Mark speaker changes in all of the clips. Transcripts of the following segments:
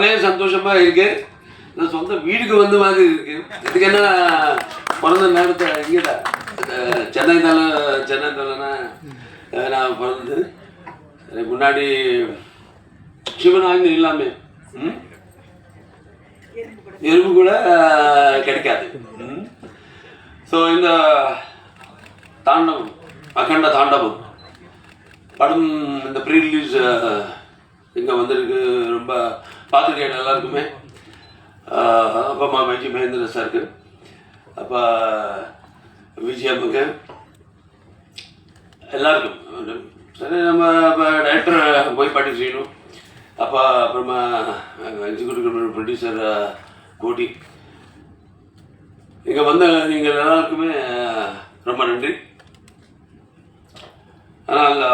Speaker 1: அவளே சந்தோஷமா இருக்கு. நான் சொந்த வீடுக்கு வந்த மாதிரி இருக்கு. இதுக்கு என்ன பிறந்த நேரத்தை இங்கடா? சென்னை தலை சென்னை தலைனா? நான் பிறந்தது எனக்கு முன்னாடி சிவனாங்க இல்லாமே எறும்பு கூட கிடைக்காது. ஸோ இந்த தாண்டவம் அகண்ட தாண்டவம் படம் இந்த ப்ரீ ரிலீஸ் இங்கே வந்திருக்கு ரொம்ப பார்த்துருக்கேன் எல்லாருக்குமே அப்பா அம்மா விஜி மகேந்திர சாருக்கு. அப்பா விஜயம்முக்கு எல்லாருக்கும். சரி நம்ம இப்போ டைரக்டர் போய் பாட்டி செய்யணும். அப்பா அப்புறமா எக்ஸிக்யூட்டிவ் ப்ரொடியூசர் கோட்டி. இங்கே வந்த நீங்கள் எல்லாருக்குமே ரொம்ப நன்றி. ஆனால்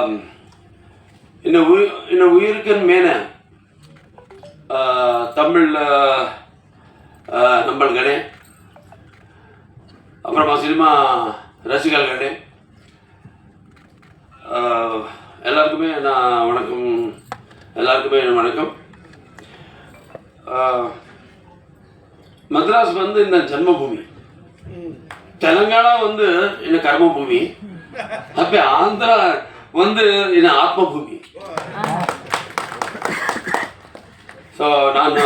Speaker 1: இந்த உயிர் இந்த உயிருக்கன் மேன தமிழில் நம்மள்களே அப்புறமா சினிமா ரசிகர்களே ஆஹ், எல்லாருக்குமே நான் வணக்கம் எல்லாருக்குமே வணக்கம். மദ്രാஸ் வந்து இந்த ஜன்மபூமி. தெலங்கானா வந்து இந்த கர்மபூமி. அப்ப ஆந்திரா வந்து இந்த ஆத்மபூமி. ஸோ நான்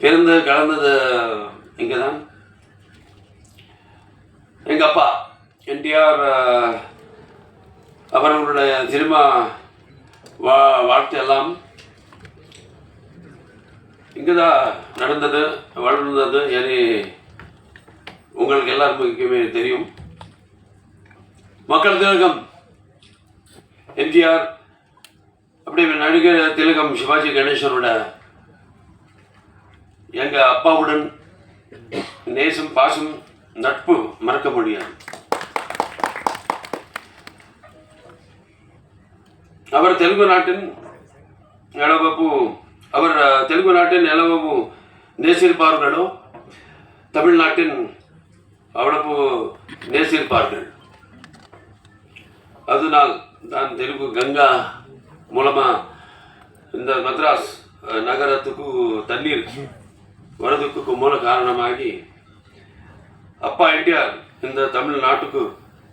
Speaker 1: பிறந்து கலந்தது இங்கே தான் எங்கள் அப்பா என்டிஆர் அவர்களுடைய சினிமா வா வாழ்க்கை இங்கே தான் நடந்தது வளர்ந்தது. ஏறி உங்களுக்கு எல்லாருக்குமே தெரியும். மக்கள் திலகம் எம்ஜிஆர் அப்படி நடிகர் திலகம் சிவாஜி கணேசனோட எங்க அப்பாவுடன் நேசம் பாசம் நட்பு மறக்க முடியாது. அவர் தெலுங்கு நாட்டின் எளவப்பு அவர் தெலுங்கு நாட்டின் எளவப்பு நேசிருப்பார்களோ தமிழ்நாட்டின் அவ்வளவு நேசிருப்பார்கள் அதனால் நான் தெலுங்கு கங்கா மூலமாக இந்த மத்ராஸ் நகரத்துக்கு தண்ணீர் வரதுக்கு மூல காரணமாகி அப்பா என்டிஆர் இந்த தமிழ்நாட்டுக்கு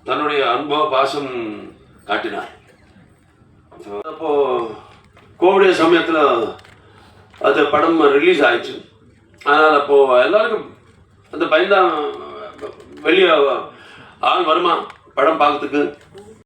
Speaker 1: தன்னுடைய அனுபவ பாசம் காட்டினார். அப்போ கோவிட சமயத்தில் அது படம் ரிலீஸ் ஆயிடுச்சு. அதனால் அப்போது எல்லாருக்கும் அந்த பயந்தான் வெளியே ஆள் வருமா? படம் பார்க்கறதுக்கு.